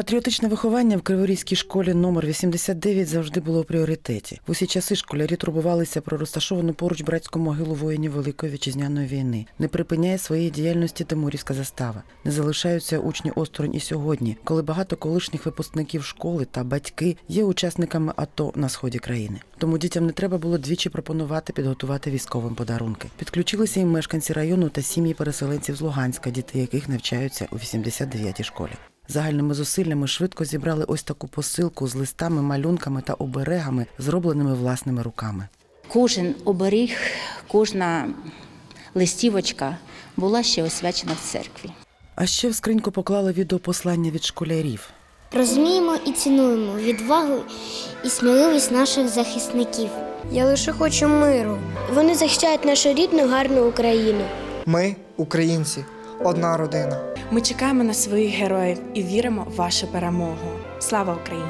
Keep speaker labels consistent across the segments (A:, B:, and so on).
A: Патріотичне виховання в Криворізькій школі номер 89 завжди було у пріоритеті. В усі часи школярі турбувалися про розташовану поруч братську могилу воїнів Великої вітчизняної війни. Не припиняє своєї діяльності Тимурівська застава. Не залишаються учні осторонь і сьогодні, коли багато колишніх випускників школи та батьки є учасниками АТО на сході країни. Тому дітям не треба було двічі пропонувати підготувати військовим подарунки. Підключилися і мешканці району та сім'ї переселенців з Луганська, діти яких навчаються у 89-й школі. Загальними зусиллями швидко зібрали ось таку посилку з листами, малюнками та оберегами, зробленими власними руками.
B: Кожен оберіг, кожна листівочка була ще освячена в церкві.
A: А ще в скриньку поклали відеопослання від школярів.
C: Розуміємо і цінуємо відвагу і сміливість наших захисників.
D: Я лише хочу миру. Вони захищають нашу рідну гарну Україну.
E: Ми, українці, одна родина.
F: Ми чекаємо на своїх героїв і віримо в вашу перемогу. Слава Україні!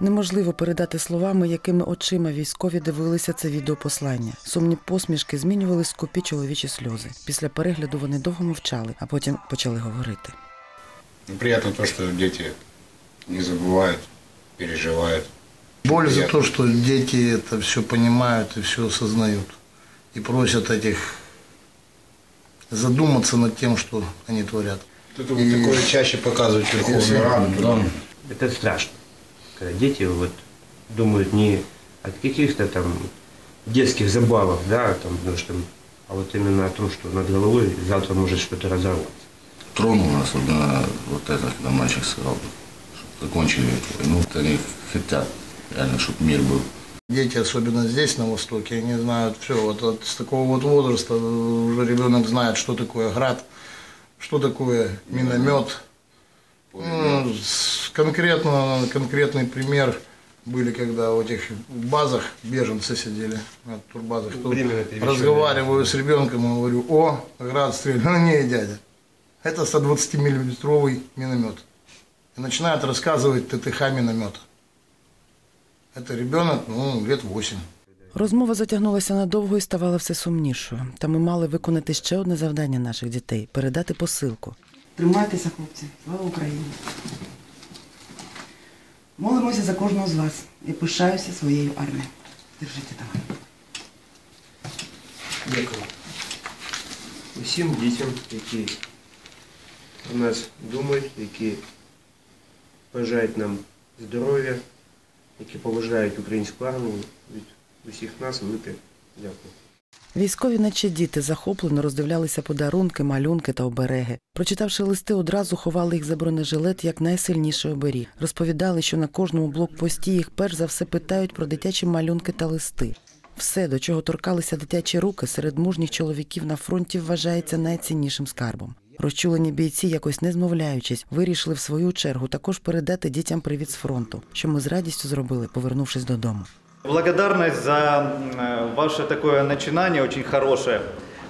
A: Неможливо передати словами, якими очима військові дивилися це відеопослання. Сумні посмішки змінювали скупі чоловічі сльози. Після перегляду вони довго мовчали, а потім почали говорити.
G: Ну, Приятно то, что дети не забывают, переживают.
H: Боль за
G: Приятно.
H: то, что дети это все понимают и все осознают. И просят этих задуматься над тем, что они творят.
G: Тут вот такое чаще показывают
H: Если-
G: Верховную Раду.
H: да.
I: Это страшно, когда дети вот думают не о каких-то там детских забавах, да, там, потому что, а вот именно о том, что над головой завтра может что-то разорваться.
J: тронуло, особенно вот это, когда мальчик сказал, что закончили войну, вот они хотят реально, чтобы мир был.
H: Дети, особенно здесь, на Востоке, они знают все. Вот, от- с такого вот возраста уже ребенок знает, что такое град, что такое миномет. Ну, конкретно, конкретный пример были, когда в этих базах беженцы сидели, на турбазах. Тут разговариваю с ребенком и говорю, о, град стрелял. Ну, не, дядя, это 120-миллиметровый миномет. И начинают рассказывать ТТХ миномета. Это ребенок, ну, лет 8.
A: Розмова затягнулася надовго і ставала все сумнішою. Та ми мали виконати ще одне завдання наших дітей передати посилку. Тримайтеся, хлопці, слава Україні! Молимося за кожного з вас і пишаюся своєю армією. Держите там.
I: Дякую. Усім дітям, які про нас думають, які бажають нам здоров'я, які поважають українську армію, від усіх нас велике дякую.
A: Військові, наче діти, захоплено роздивлялися подарунки, малюнки та обереги. Прочитавши листи, одразу ховали їх за бронежилет як найсильніший оберіг. Розповідали, що на кожному блокпості їх перш за все питають про дитячі малюнки та листи. Все, до чого торкалися дитячі руки, серед мужніх чоловіків на фронті вважається найціннішим скарбом. Розчулені бійці, якось не змовляючись, вирішили в свою чергу також передати дітям привіт з фронту, що ми з радістю зробили, повернувшись додому.
K: Благодарность за э, ваше такое начинание очень хорошее.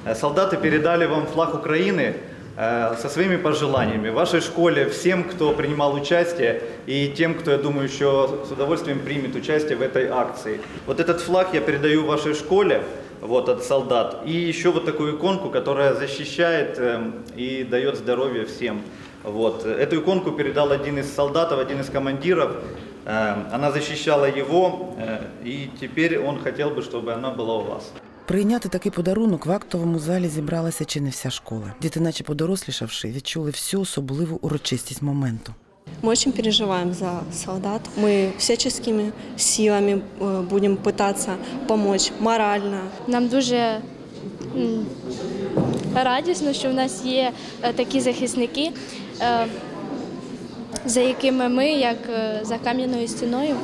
K: Э, Солдаты передали вам флаг Украины э, со своими пожеланиями. В вашей школе всем, кто принимал участие, и тем, кто, я думаю, еще с удовольствием примет участие в этой акции. Вот этот флаг я передаю вашей школе, вот от солдат. И еще вот такую иконку, которая защищает э, и дает здоровье всем. Вот. Эту иконку передал один из солдатов, один из командиров. Э, Она защищала его, э, и теперь он хотел бы, чтобы она была у вас.
A: Прийняти такий подарунок в актовому залі зібралася чи не вся школа. Діти, наче подорослішавши, відчули всю особливу урочистість моменту.
D: Мы очень переживаем за солдат. Мы всяческими силами э, будем пытаться помочь морально.
C: Нам дуже м, радісно, що в нас є е, такі захисники, е, за якими ми, як е, за кам'яною стіною,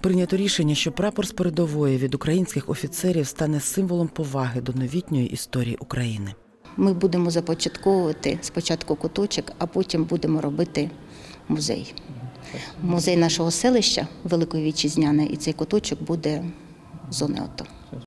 A: Прийнято рішення, що прапор з передової від українських офіцерів стане символом поваги до новітньої історії України.
B: Ми будемо започатковувати спочатку куточок, а потім будемо робити музей. Музей нашого селища Великої Вітчизняної, і цей куточок буде зони АТО.